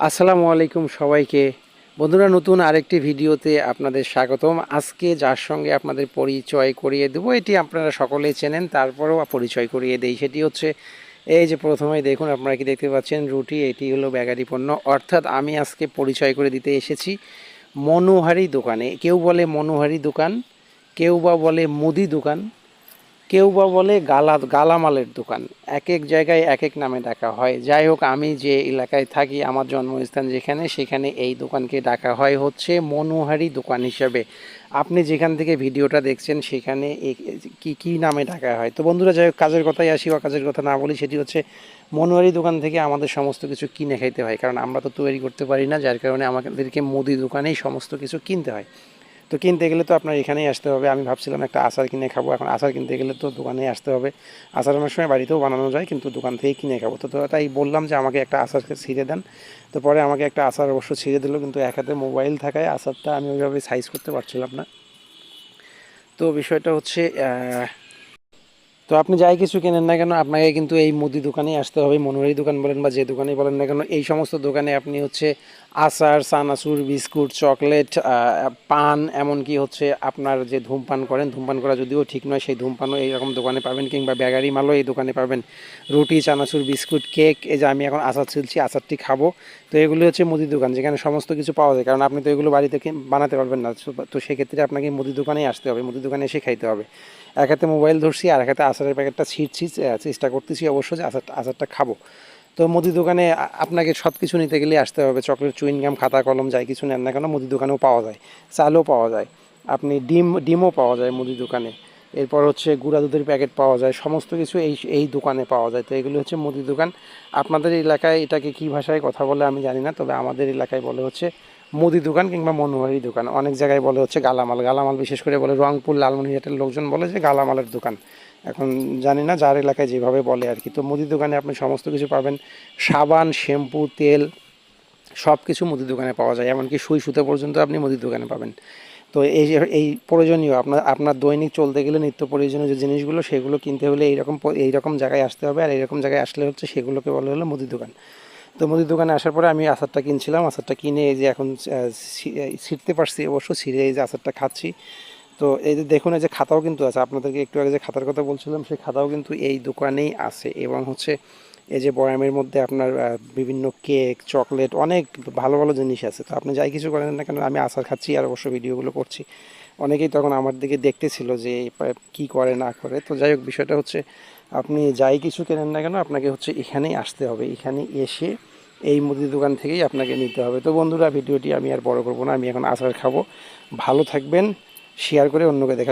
আসসালামু আলাইকুম সবাইকে। বন্ধুরা, নতুন আরেকটি ভিডিওতে আপনাদের স্বাগতম। আজকে যার সঙ্গে আপনাদের পরিচয় করিয়ে দেবো, এটি আপনারা সকলেই চেনেন, তারপরেও পরিচয় করিয়ে দেই। সেটি হচ্ছে, এই যে প্রথমেই দেখুন, আপনারা কি দেখতে পাচ্ছেন, রুটি, এটি হলো ব্যাগারি পণ্য। অর্থাৎ আমি আজকে পরিচয় করে দিতে এসেছি মনোহারি দোকানে। কেউ বলে মনোহারি দোকান, কেউ বা বলে মুদি দোকান কেউ বা বলে গালা গালামালের দোকান। এক এক জায়গায় এক এক নামে ডাকা হয়। যাই হোক, আমি যে এলাকায় থাকি, আমার জন্মস্থান যেখানে, সেখানে এই দোকানকে ডাকা হয় হচ্ছে মনোহারি দোকান হিসাবে। আপনি যেখান থেকে ভিডিওটা দেখছেন, সেখানে কি কি নামে ডাকা হয়? তো বন্ধুরা, যাই হোক, কাজের কথাই আসি বা কাজের কথা না বলি, সেটি হচ্ছে মনোহারি দোকান থেকে আমাদের সমস্ত কিছু কিনে খাইতে হয়। কারণ আমরা তো তৈরি করতে পারি না, যার কারণে আমাদেরকে মুদি দোকানেই সমস্ত কিছু কিনতে হয়। তো কিনতে গেলে তো আপনার এখানেই আসতে হবে। আমি ভাবছিলাম একটা আচার কিনে খাব। এখন আচার কিনতে গেলে তো দোকানেই আসতে হবে। আচার অনেক সময় বাড়িতেও বানানো যায়, কিন্তু দোকান থেকেই কিনে খাব। তো তাই বললাম যে আমাকে একটা আচার ছিঁড়ে দেন। তো পরে আমাকে একটা আচার অবশ্য ছিঁড়ে দিল, কিন্তু এক হাতে মোবাইল থাকায় আচারটা আমি ওইভাবে সাইজ করতে পারছিলাম না। তো বিষয়টা হচ্ছে তো আপনি যাই কিছু কেনেন না কেন, আপনাকে কিন্তু এই মুদি দোকানেই আসতে হবে, মনোহারি দোকান বলেন বা যে দোকানেই বলেন না কেন, এই সমস্ত দোকানে আপনি হচ্ছে আচার, চানাচুর, বিস্কুট, চকলেট পান, এমনকি হচ্ছে আপনার যে ধূমপান করেন, ধূমপান করা যদিও ঠিক নয়, সেই ধূমপানও এইরকম দোকানে পাবেন কিংবা ব্যাগারি মালও এই দোকানে পাবেন। রুটি, চানাচুর, বিস্কুট, কেক, এই যে আমি এখন আচার ছিলছি, আচারটি খাব। তো এগুলি হচ্ছে মুদি দোকান, যেখানে সমস্ত কিছু পাওয়া যায়, কারণ আপনি তো এগুলো বাড়িতে বানাতে পারবেন না। তো সেক্ষেত্রে আপনাকে মুদি দোকানেই আসতে হবে, মুদি দোকানে এসে খাইতে হবে। এক হাতে মোবাইল ধরছি, আর এক হাতে আচারের প্যাকেটটা আহ, চেষ্টা করতেছি অবশ্য যে আচারটা আচারটা খাব। তো মুদি দোকানে আপনাকে সব কিছু নিতে গেলে আসতে হবে। চকলেট চুইনগাম খাতা কলম যাই কিছু নেন না কেন মুদি দোকানেও পাওয়া যায়। চালও পাওয়া যায়। আপনি ডিম ডিমও পাওয়া যায় মুদি দোকানে। এরপর হচ্ছে গুঁড়া দুধের প্যাকেট পাওয়া যায়। সমস্ত কিছু এই এই দোকানে পাওয়া যায়। তো এগুলো হচ্ছে মুদি দোকান। আপনাদের এলাকায় এটাকে কি ভাষায় কথা বলে আমি জানি না তবে আমাদের এলাকায় বলে হচ্ছে মুদি দোকান কিংবা মনোহারি দোকান। অনেক জায়গায় বলে হচ্ছে গালামাল। গালামাল বিশেষ করে বলে রংপুর লালমনিরহাটের লোকজন বলে যে গালামালের দোকান। এখন জানি না, যার এলাকায় যেভাবে বলে আর কি। তো মুদি দোকানে আপনি সমস্ত কিছু পাবেন। সাবান, শ্যাম্পু, তেল সব কিছু মুদি দোকানে পাওয়া যায়। এমনকি সুই সুতো পর্যন্ত আপনি মুদি দোকানে পাবেন। তো এই এই প্রয়োজনীয়, আপনার আপনার দৈনিক চলতে গেলে নিত্য প্রয়োজনীয় যে জিনিসগুলো, সেগুলো কিনতে হলে এইরকম এইরকম জায়গায় আসতে হবে। আর এইরকম জায়গায় আসলে হচ্ছে সেগুলোকে বলা হলো মুদি দোকান। তো মুদির দোকানে আসার পরে আমি আচারটা কিনছিলাম, আচারটা কিনে এই যে এখন ছিঁড়তে পারছি অবশ্য, ছিঁড়ে এই যে আচারটা খাচ্ছি। তো এই যে দেখুন, এই যে খাতাও কিন্তু আছে। আপনাদেরকে একটু আগে যে খাতার কথা বলছিলাম, সেই খাতাও কিন্তু এই দোকানেই আছে। এবং হচ্ছে এই যে বয়ামের মধ্যে আপনার বিভিন্ন কেক, চকলেট অনেক ভালো ভালো জিনিস আছে। তো আপনি যাই কিছু করেন না কেন, আমি আচার খাচ্ছি আর অবশ্য ভিডিওগুলো করছি। অনেকেই তখন আমার দিকে দেখতেছিল যে কি করে, না করে। তো যাই হোক, বিষয়টা হচ্ছে আপনি যাই কিছু কেনেন না কেন আপনাকে হচ্ছে এখানেই আসতে হবে। এখানে এসে এই মুদির দোকান থেকেই আপনাকে নিতে হবে। তো বন্ধুরা, ভিডিওটি আমি আর বড় করব না। আমি এখন আচার খাব। ভালো থাকবেন। শেয়ার করে অন্যকে দেখা